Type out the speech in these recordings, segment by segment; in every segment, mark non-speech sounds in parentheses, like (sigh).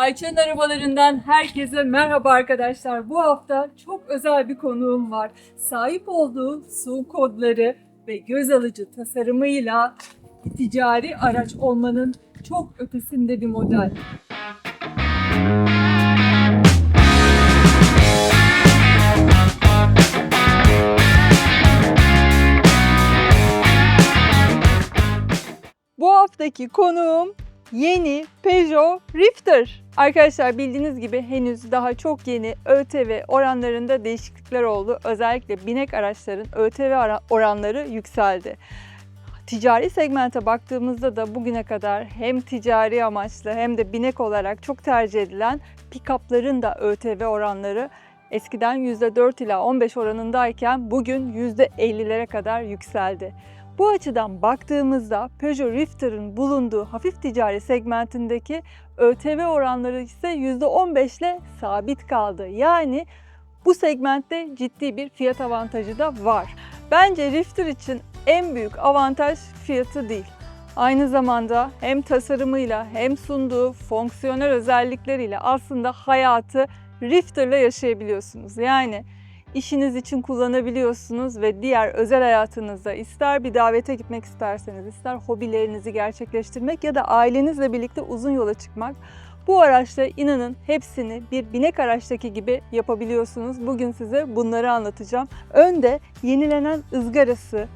Ayça'nın arabalarından herkese merhaba arkadaşlar. Bu hafta çok özel bir konuğum var. Sahip olduğu su kodları ve göz alıcı tasarımıyla ticari araç olmanın çok ötesinde bir model. Bu haftaki konuğum yeni Peugeot Rifter. Arkadaşlar bildiğiniz gibi henüz daha çok yeni ÖTV oranlarında değişiklikler oldu. Özellikle binek araçların ÖTV oranları yükseldi. Ticari segmente baktığımızda da bugüne kadar hem ticari amaçlı hem de binek olarak çok tercih edilen pick-up'ların da ÖTV oranları eskiden %4 ila 15 oranındayken bugün %50'lere kadar yükseldi. Bu açıdan baktığımızda Peugeot Rifter'ın bulunduğu hafif ticari segmentindeki ÖTV oranları ise %15 ile sabit kaldı. Yani bu segmentte ciddi bir fiyat avantajı da var. Bence Rifter için en büyük avantaj fiyatı değil. Aynı zamanda hem tasarımıyla hem sunduğu fonksiyonel özellikleriyle aslında hayatı Rifter'la yaşayabiliyorsunuz. Yani işiniz için kullanabiliyorsunuz ve diğer özel hayatınızda ister bir davete gitmek isterseniz, ister hobilerinizi gerçekleştirmek ya da ailenizle birlikte uzun yola çıkmak bu araçta inanın hepsini bir binek araçtaki gibi yapabiliyorsunuz. Bugün size bunları anlatacağım. Önde yenilenen ızgarası,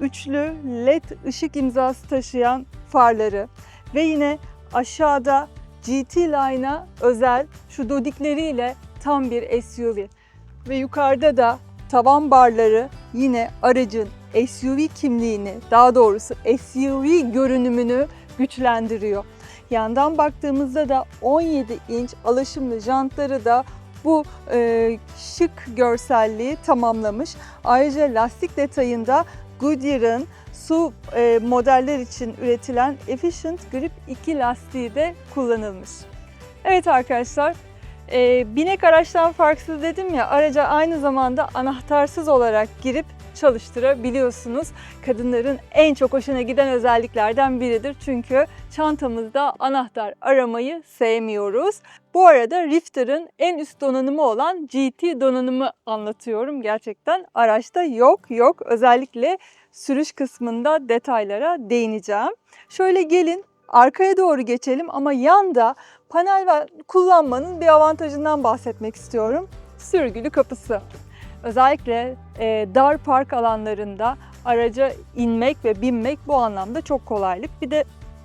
üçlü led ışık imzası taşıyan farları ve yine aşağıda GT Line'a özel şu dodikleriyle tam bir SUV. Ve yukarıda da tavan barları yine aracın SUV kimliğini, daha doğrusu SUV görünümünü güçlendiriyor. Yandan baktığımızda da 17 inç alaşımlı jantları da bu e, şık görselliği tamamlamış. Ayrıca lastik detayında Goodyear'ın su e, modeller için üretilen Efficient Grip 2 lastiği de kullanılmış. Evet arkadaşlar, e, binek araçtan farksız dedim ya, araca aynı zamanda anahtarsız olarak girip çalıştırabiliyorsunuz. Kadınların en çok hoşuna giden özelliklerden biridir. Çünkü çantamızda anahtar aramayı sevmiyoruz. Bu arada Rifter'ın en üst donanımı olan GT donanımı anlatıyorum. Gerçekten araçta yok yok. Özellikle sürüş kısmında detaylara değineceğim. Şöyle gelin arkaya doğru geçelim ama yanda panel kullanmanın bir avantajından bahsetmek istiyorum. Sürgülü kapısı. Özellikle e, dar park alanlarında araca inmek ve binmek bu anlamda çok kolaylık. Bir de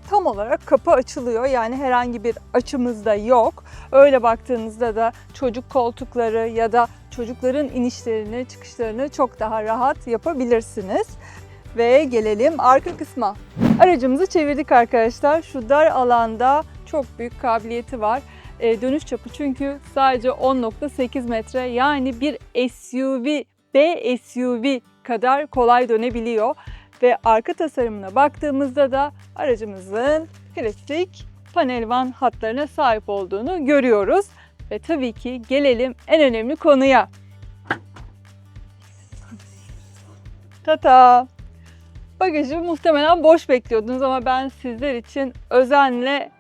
tam olarak kapı açılıyor. Yani herhangi bir açımız da yok. Öyle baktığınızda da çocuk koltukları ya da çocukların inişlerini, çıkışlarını çok daha rahat yapabilirsiniz. Ve gelelim arka kısma. Aracımızı çevirdik arkadaşlar. Şu dar alanda çok büyük kabiliyeti var. E, dönüş çapı çünkü sadece 10.8 metre yani bir SUV, B SUV kadar kolay dönebiliyor. Ve arka tasarımına baktığımızda da aracımızın klasik panel van hatlarına sahip olduğunu görüyoruz. Ve tabii ki gelelim en önemli konuya. Tata! Bagajı muhtemelen boş bekliyordunuz ama ben sizler için özenle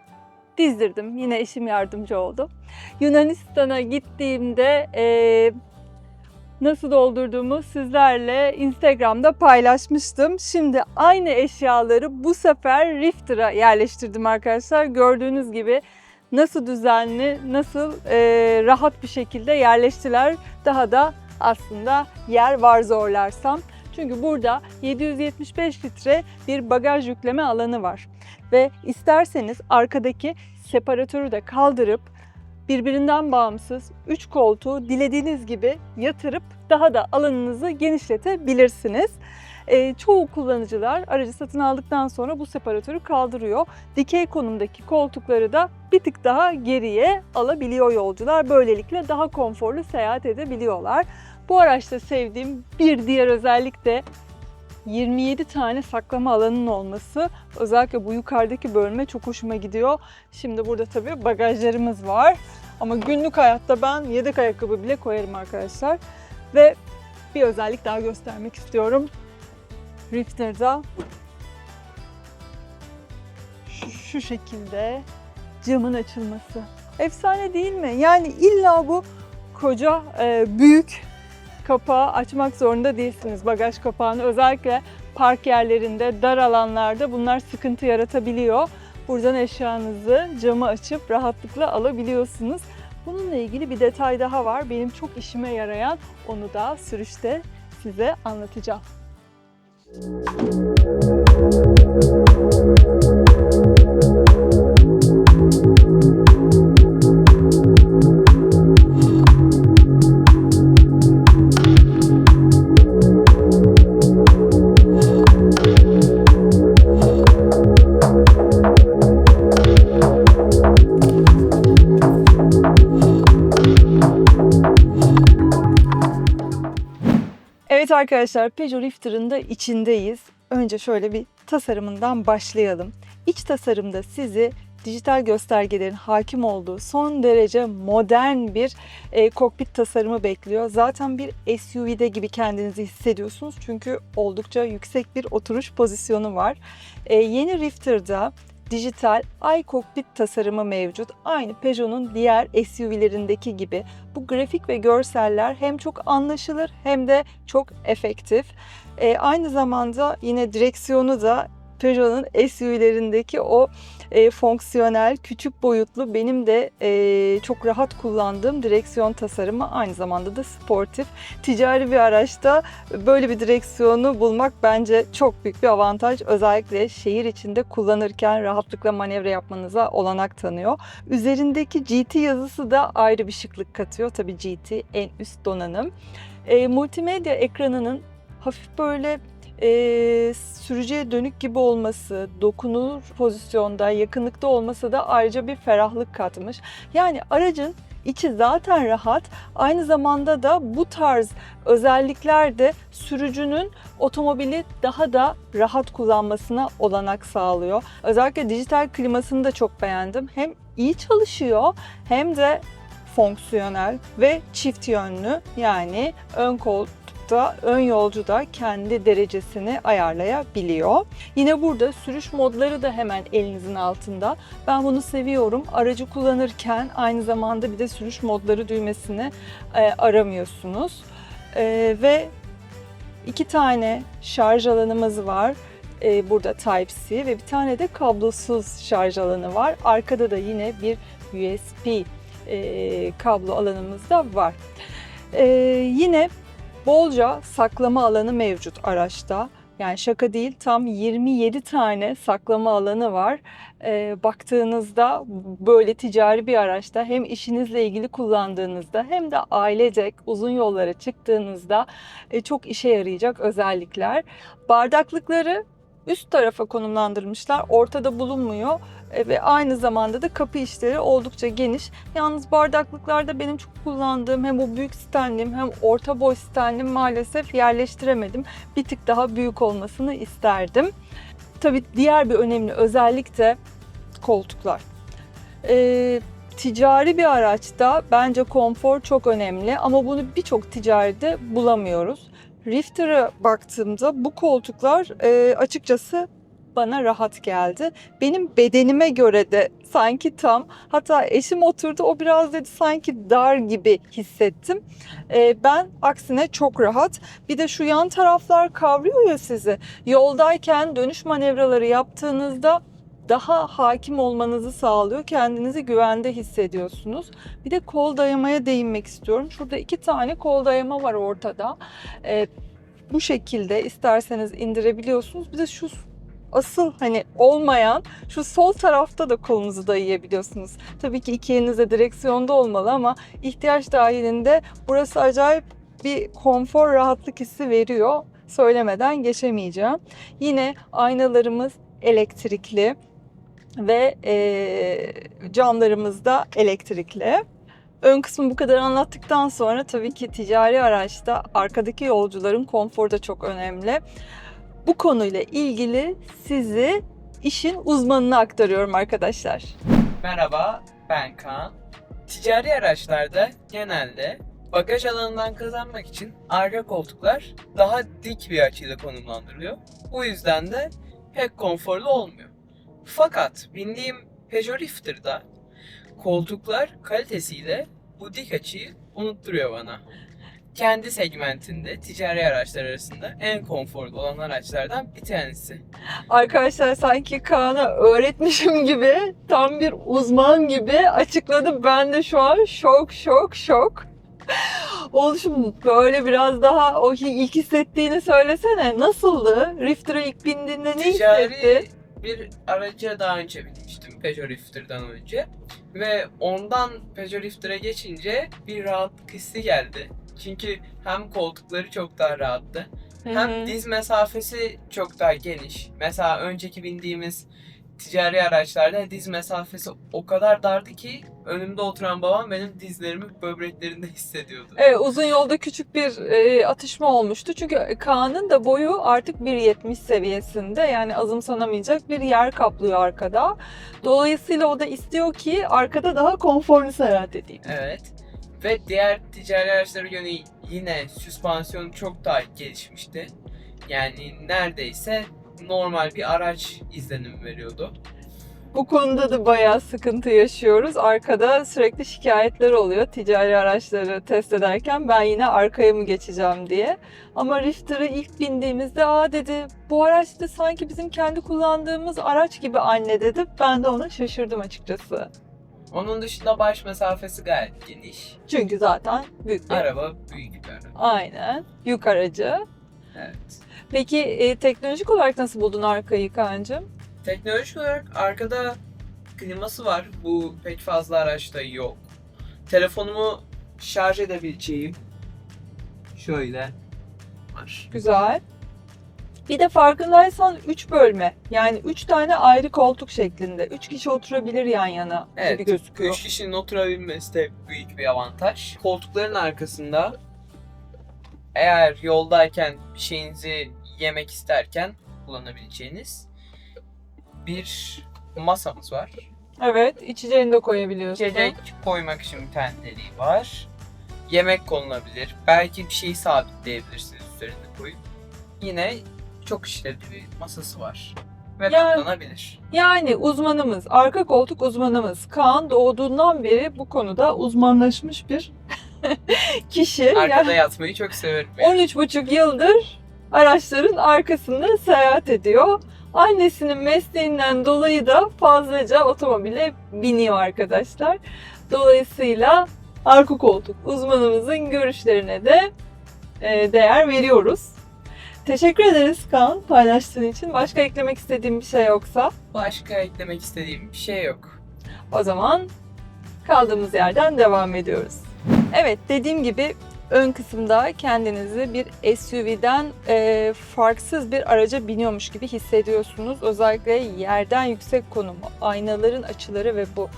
dizdirdim. Yine eşim yardımcı oldu. Yunanistan'a gittiğimde eee, nasıl doldurduğumu sizlerle Instagram'da paylaşmıştım. Şimdi aynı eşyaları bu sefer Rifter'a yerleştirdim arkadaşlar. Gördüğünüz gibi nasıl düzenli, nasıl eee, rahat bir şekilde yerleştiler. Daha da aslında yer var zorlarsam. Çünkü burada 775 litre bir bagaj yükleme alanı var. Ve isterseniz arkadaki separatörü de kaldırıp birbirinden bağımsız 3 koltuğu dilediğiniz gibi yatırıp daha da alanınızı genişletebilirsiniz. Ee, çoğu kullanıcılar aracı satın aldıktan sonra bu separatörü kaldırıyor. Dikey konumdaki koltukları da bir tık daha geriye alabiliyor yolcular. Böylelikle daha konforlu seyahat edebiliyorlar. Bu araçta sevdiğim bir diğer özellik de 27 tane saklama alanının olması. Özellikle bu yukarıdaki bölme çok hoşuma gidiyor. Şimdi burada tabii bagajlarımız var. Ama günlük hayatta ben yedek ayakkabı bile koyarım arkadaşlar. Ve bir özellik daha göstermek istiyorum. Rifter'da şu, şu şekilde camın açılması. Efsane değil mi? Yani illa bu koca e, büyük kapağı açmak zorunda değilsiniz. Bagaj kapağını özellikle park yerlerinde, dar alanlarda bunlar sıkıntı yaratabiliyor. Buradan eşyanızı camı açıp rahatlıkla alabiliyorsunuz. Bununla ilgili bir detay daha var. Benim çok işime yarayan onu da sürüşte size anlatacağım. Evet arkadaşlar Peugeot Rifter'ın da içindeyiz. Önce şöyle bir tasarımından başlayalım. İç tasarımda sizi dijital göstergelerin hakim olduğu son derece modern bir e, kokpit tasarımı bekliyor. Zaten bir SUV'de gibi kendinizi hissediyorsunuz çünkü oldukça yüksek bir oturuş pozisyonu var. E, yeni Rifter'da dijital iCockpit tasarımı mevcut. Aynı Peugeot'un diğer SUV'lerindeki gibi. Bu grafik ve görseller hem çok anlaşılır hem de çok efektif. E, aynı zamanda yine direksiyonu da Peugeot'un SUV'lerindeki o e, fonksiyonel, küçük boyutlu benim de e, çok rahat kullandığım direksiyon tasarımı aynı zamanda da sportif. Ticari bir araçta böyle bir direksiyonu bulmak bence çok büyük bir avantaj. Özellikle şehir içinde kullanırken rahatlıkla manevra yapmanıza olanak tanıyor. Üzerindeki GT yazısı da ayrı bir şıklık katıyor. Tabii GT en üst donanım. E, multimedya ekranının hafif böyle e, sürücüye dönük gibi olması, dokunur pozisyonda, yakınlıkta olması da ayrıca bir ferahlık katmış. Yani aracın içi zaten rahat. Aynı zamanda da bu tarz özellikler de sürücünün otomobili daha da rahat kullanmasına olanak sağlıyor. Özellikle dijital klimasını da çok beğendim. Hem iyi çalışıyor hem de fonksiyonel ve çift yönlü yani ön koltukta ön yolcu da kendi derecesini ayarlayabiliyor. Yine burada sürüş modları da hemen elinizin altında. Ben bunu seviyorum. Aracı kullanırken aynı zamanda bir de sürüş modları düğmesini e, aramıyorsunuz. E, ve iki tane şarj alanımız var. E, burada Type-C ve bir tane de kablosuz şarj alanı var. Arkada da yine bir USB e, kablo alanımız da var. E, yine bolca saklama alanı mevcut araçta. Yani şaka değil tam 27 tane saklama alanı var. E, baktığınızda böyle ticari bir araçta hem işinizle ilgili kullandığınızda hem de ailecek uzun yollara çıktığınızda e, çok işe yarayacak özellikler. Bardaklıkları üst tarafa konumlandırmışlar. Ortada bulunmuyor E, ve aynı zamanda da kapı işleri oldukça geniş. Yalnız bardaklıklarda benim çok kullandığım hem o büyük stenlim hem orta boy stenlim maalesef yerleştiremedim. Bir tık daha büyük olmasını isterdim. Tabii diğer bir önemli özellik de koltuklar. Ee, ticari bir araçta bence konfor çok önemli ama bunu birçok ticaride bulamıyoruz. Rifter'a baktığımda bu koltuklar e, açıkçası bana rahat geldi. Benim bedenime göre de sanki tam hatta eşim oturdu o biraz dedi sanki dar gibi hissettim. E, ben aksine çok rahat. Bir de şu yan taraflar kavruyor ya sizi. Yoldayken dönüş manevraları yaptığınızda daha hakim olmanızı sağlıyor. Kendinizi güvende hissediyorsunuz. Bir de kol dayamaya değinmek istiyorum. Şurada iki tane kol dayama var ortada. Ee, bu şekilde isterseniz indirebiliyorsunuz. Bir de şu asıl hani olmayan şu sol tarafta da kolunuzu dayayabiliyorsunuz. Tabii ki iki eliniz de direksiyonda olmalı ama ihtiyaç dahilinde burası acayip bir konfor rahatlık hissi veriyor. Söylemeden geçemeyeceğim. Yine aynalarımız elektrikli ve e, camlarımız da elektrikli. Ön kısmı bu kadar anlattıktan sonra tabii ki ticari araçta arkadaki yolcuların konforu da çok önemli. Bu konuyla ilgili sizi işin uzmanına aktarıyorum arkadaşlar. Merhaba, ben Kaan. Ticari araçlarda genelde bagaj alanından kazanmak için arka koltuklar daha dik bir açıyla konumlandırılıyor. Bu yüzden de pek konforlu olmuyor. Fakat bindiğim Peugeot Rifter'da koltuklar kalitesiyle bu dik açıyı unutturuyor bana. Kendi segmentinde ticari araçlar arasında en konforlu olan araçlardan bir tanesi. Arkadaşlar sanki Kaan'a öğretmişim gibi, tam bir uzman gibi açıkladı. Ben de şu an şok şok şok. Oluşum böyle biraz daha o ilk hissettiğini söylesene. Nasıldı? Rifter'a ilk bindiğinde ne hissetti? Bir araca daha önce binmiştim Peugeot Rifter'dan önce. Ve ondan Peugeot Rifter'a geçince bir rahatlık hissi geldi. Çünkü hem koltukları çok daha rahattı Hı hem diz mesafesi çok daha geniş. Mesela önceki bindiğimiz ticari araçlarda diz mesafesi o kadar dardı ki önümde oturan babam benim dizlerimi böbreklerinde (laughs) hissediyordu. Evet, uzun yolda küçük bir e, atışma olmuştu. Çünkü Kaan'ın da boyu artık 1.70 seviyesinde. Yani azımsanamayacak bir yer kaplıyor arkada. Dolayısıyla o da istiyor ki arkada daha konforlu seyahat edeyim. Evet. Ve diğer ticari araçlara göre yine süspansiyon çok daha gelişmişti. Yani neredeyse normal bir araç izlenimi veriyordu. Bu konuda da bayağı sıkıntı yaşıyoruz. Arkada sürekli şikayetler oluyor ticari araçları test ederken ben yine arkaya mı geçeceğim diye. Ama Rifter'a ilk bindiğimizde aa dedi bu araç da sanki bizim kendi kullandığımız araç gibi anne dedi. Ben de ona şaşırdım açıkçası. Onun dışında baş mesafesi gayet geniş. Çünkü zaten büyük bir Araba büyük bir araba. Aynen. Yük aracı. Evet. Peki e, teknolojik olarak nasıl buldun arkayı Kaan'cığım? Teknolojik olarak arkada kliması var. Bu pek fazla araçta yok. Telefonumu şarj edebileceğim şöyle var. Güzel. Bir de farkındaysan 3 bölme. Yani 3 tane ayrı koltuk şeklinde. 3 kişi oturabilir yan yana gibi Evet. gözüküyor. 3 kişinin oturabilmesi de büyük bir avantaj. Koltukların arkasında eğer yoldayken bir şeyinizi yemek isterken kullanabileceğiniz bir masamız var. Evet, içeceğini de koyabiliyorsun. İçecek koymak için bir tane deliği var. Yemek konulabilir. Belki bir şeyi sabitleyebilirsiniz üzerine koyup. Yine çok işlevli bir masası var. Ve Yani- katlanabilir. Yani uzmanımız, arka koltuk uzmanımız. Kaan doğduğundan beri bu konuda uzmanlaşmış bir (laughs) kişi. Arkada Yani yatmayı çok severim. yani. 13,5 yıldır araçların arkasında seyahat ediyor. Annesinin mesleğinden dolayı da fazlaca otomobile biniyor arkadaşlar. Dolayısıyla arka koltuk uzmanımızın görüşlerine de e, değer veriyoruz. Teşekkür ederiz Kaan paylaştığın için. Başka eklemek istediğim bir şey yoksa Başka eklemek istediğim bir şey yok. o zaman kaldığımız yerden devam ediyoruz. Evet dediğim gibi ön kısımda kendinizi bir SUV'den e, farksız bir araca biniyormuş gibi hissediyorsunuz. Özellikle yerden yüksek konumu, aynaların açıları ve bu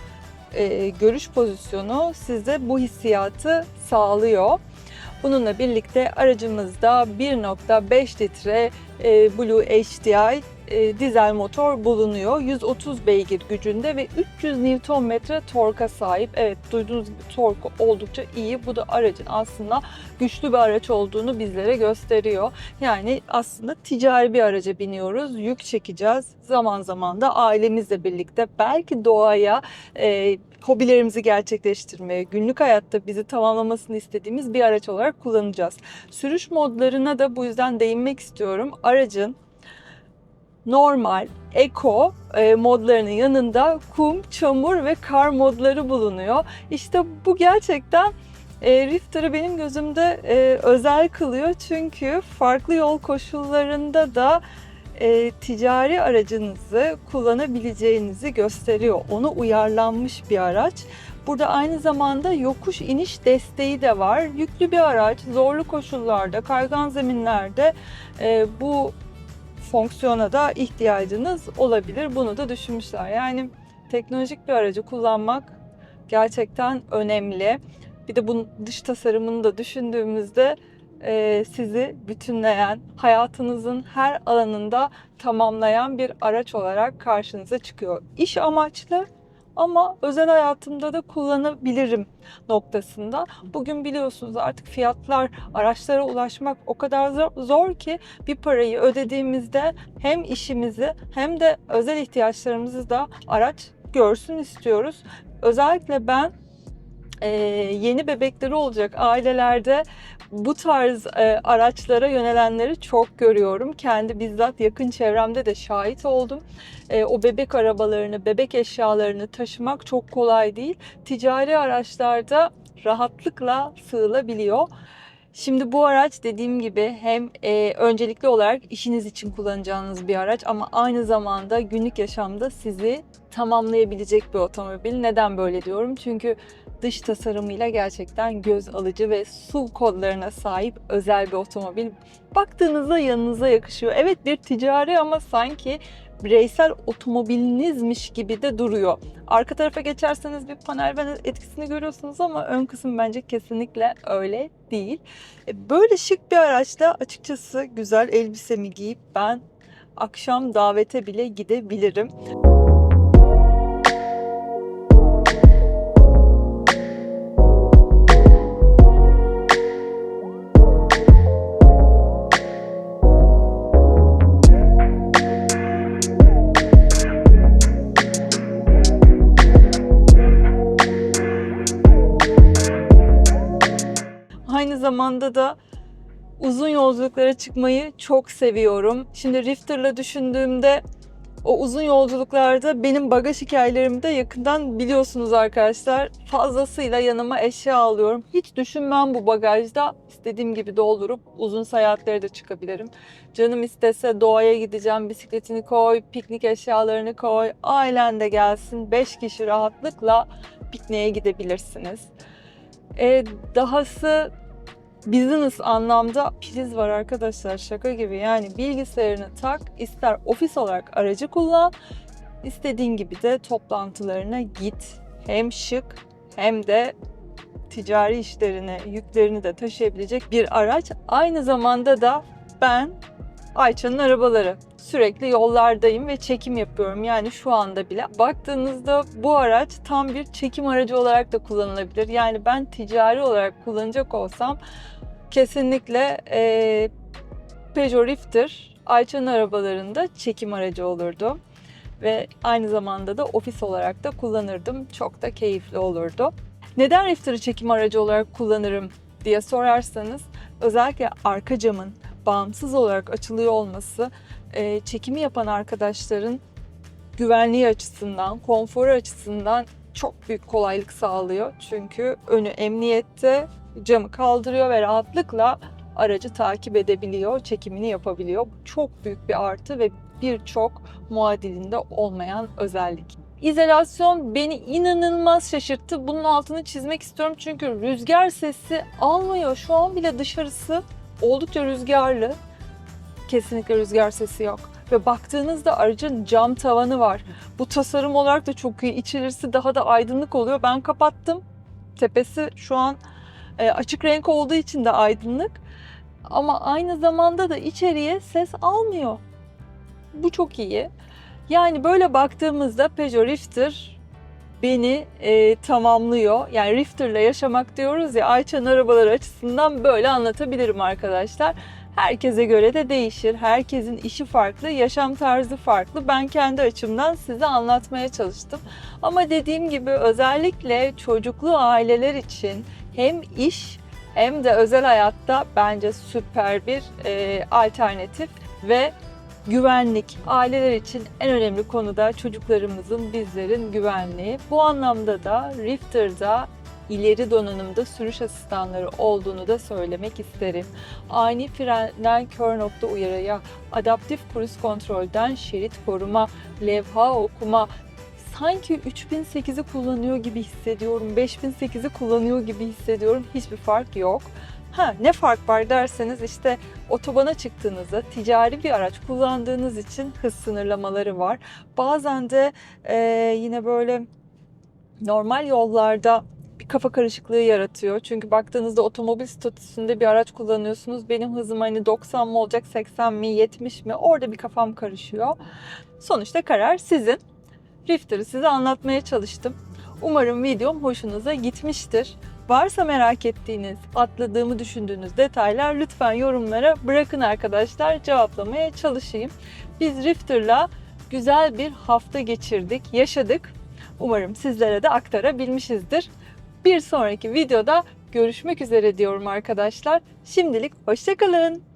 e, görüş pozisyonu size bu hissiyatı sağlıyor. Bununla birlikte aracımızda 1.5 litre e, Blue HDI e, dizel motor bulunuyor. 130 beygir gücünde ve 300 Nm torka sahip. Evet duyduğunuz gibi torku oldukça iyi. Bu da aracın aslında güçlü bir araç olduğunu bizlere gösteriyor. Yani aslında ticari bir araca biniyoruz. Yük çekeceğiz. Zaman zaman da ailemizle birlikte belki doğaya e, hobilerimizi gerçekleştirmeye, günlük hayatta bizi tamamlamasını istediğimiz bir araç olarak kullanacağız. Sürüş modlarına da bu yüzden değinmek istiyorum. Aracın normal, eco e, modlarının yanında kum, çamur ve kar modları bulunuyor. İşte bu gerçekten e, Rifter'ı benim gözümde e, özel kılıyor çünkü farklı yol koşullarında da ticari aracınızı kullanabileceğinizi gösteriyor. Ona uyarlanmış bir araç. Burada aynı zamanda yokuş iniş desteği de var. Yüklü bir araç, zorlu koşullarda, kaygan zeminlerde bu fonksiyona da ihtiyacınız olabilir. Bunu da düşünmüşler. Yani teknolojik bir aracı kullanmak gerçekten önemli. Bir de bunun dış tasarımını da düşündüğümüzde e, sizi bütünleyen, hayatınızın her alanında tamamlayan bir araç olarak karşınıza çıkıyor. İş amaçlı ama özel hayatımda da kullanabilirim noktasında. Bugün biliyorsunuz artık fiyatlar, araçlara ulaşmak o kadar zor, ki bir parayı ödediğimizde hem işimizi hem de özel ihtiyaçlarımızı da araç görsün istiyoruz. Özellikle ben e, yeni bebekleri olacak ailelerde bu tarz e, araçlara yönelenleri çok görüyorum. Kendi bizzat yakın çevremde de şahit oldum. E, o bebek arabalarını, bebek eşyalarını taşımak çok kolay değil. Ticari araçlarda rahatlıkla sığılabiliyor. Şimdi bu araç dediğim gibi hem e, öncelikli olarak işiniz için kullanacağınız bir araç ama aynı zamanda günlük yaşamda sizi tamamlayabilecek bir otomobil. Neden böyle diyorum? Çünkü dış tasarımıyla gerçekten göz alıcı ve SUV kodlarına sahip özel bir otomobil. Baktığınızda yanınıza yakışıyor. Evet bir ticari ama sanki bireysel otomobilinizmiş gibi de duruyor. Arka tarafa geçerseniz bir panel etkisini görüyorsunuz ama ön kısım bence kesinlikle öyle değil. E, Böyle şık bir araçla açıkçası güzel elbisemi giyip ben akşam davete bile gidebilirim. Zamanda da uzun yolculuklara çıkmayı çok seviyorum. Şimdi Rifter'la düşündüğümde o uzun yolculuklarda benim bagaj hikayelerimi de yakından biliyorsunuz arkadaşlar. Fazlasıyla yanıma eşya alıyorum. Hiç düşünmem bu bagajda. istediğim gibi doldurup uzun seyahatlere de çıkabilirim. Canım istese doğaya gideceğim, bisikletini koy, piknik eşyalarını koy, ailen de gelsin. 5 kişi rahatlıkla pikniğe gidebilirsiniz. Ee, dahası business anlamda priz var arkadaşlar şaka gibi yani bilgisayarını tak ister ofis olarak aracı kullan istediğin gibi de toplantılarına git hem şık hem de ticari işlerini yüklerini de taşıyabilecek bir araç aynı zamanda da ben Ayça'nın arabaları sürekli yollardayım ve çekim yapıyorum. Yani şu anda bile baktığınızda bu araç tam bir çekim aracı olarak da kullanılabilir. Yani ben ticari olarak kullanacak olsam kesinlikle e, Peugeot Rifter Ayça'nın arabalarında çekim aracı olurdu. Ve aynı zamanda da ofis olarak da kullanırdım. Çok da keyifli olurdu. Neden Rifter'ı çekim aracı olarak kullanırım diye sorarsanız özellikle arka camın bağımsız olarak açılıyor olması e, çekimi yapan arkadaşların güvenliği açısından, konforu açısından çok büyük kolaylık sağlıyor. Çünkü önü emniyette camı kaldırıyor ve rahatlıkla aracı takip edebiliyor, çekimini yapabiliyor. Bu çok büyük bir artı ve birçok muadilinde olmayan özellik. İzolasyon beni inanılmaz şaşırttı. Bunun altını çizmek istiyorum çünkü rüzgar sesi almıyor. Şu an bile dışarısı oldukça rüzgarlı. Kesinlikle rüzgar sesi yok. Ve baktığınızda aracın cam tavanı var. Bu tasarım olarak da çok iyi. İçerisi daha da aydınlık oluyor. Ben kapattım. Tepesi şu an e, açık renk olduğu için de aydınlık. Ama aynı zamanda da içeriye ses almıyor. Bu çok iyi. Yani böyle baktığımızda Peugeot Rifter beni e, tamamlıyor. Yani Rifter'la yaşamak diyoruz ya Ayça'nın arabaları açısından böyle anlatabilirim arkadaşlar. Herkese göre de değişir. Herkesin işi farklı, yaşam tarzı farklı. Ben kendi açımdan size anlatmaya çalıştım. Ama dediğim gibi özellikle çocuklu aileler için hem iş hem de özel hayatta bence süper bir e, alternatif ve güvenlik. Aileler için en önemli konu da çocuklarımızın, bizlerin güvenliği. Bu anlamda da Rifter'da ileri donanımda sürüş asistanları olduğunu da söylemek isterim. Ani frenden kör nokta uyarıya, adaptif kruz kontrolden şerit koruma, levha okuma, sanki 3008'i kullanıyor gibi hissediyorum, 5008'i kullanıyor gibi hissediyorum. Hiçbir fark yok. Ha ne fark var derseniz işte otobana çıktığınızda ticari bir araç kullandığınız için hız sınırlamaları var. Bazen de e, yine böyle normal yollarda bir kafa karışıklığı yaratıyor. Çünkü baktığınızda otomobil statüsünde bir araç kullanıyorsunuz. Benim hızım hani 90 mı olacak, 80 mi, 70 mi? Orada bir kafam karışıyor. Sonuçta karar sizin. Rifter'ı size anlatmaya çalıştım. Umarım videom hoşunuza gitmiştir. Varsa merak ettiğiniz, atladığımı düşündüğünüz detaylar lütfen yorumlara bırakın arkadaşlar. Cevaplamaya çalışayım. Biz Rifter'la güzel bir hafta geçirdik, yaşadık. Umarım sizlere de aktarabilmişizdir. Bir sonraki videoda görüşmek üzere diyorum arkadaşlar. Şimdilik hoşçakalın.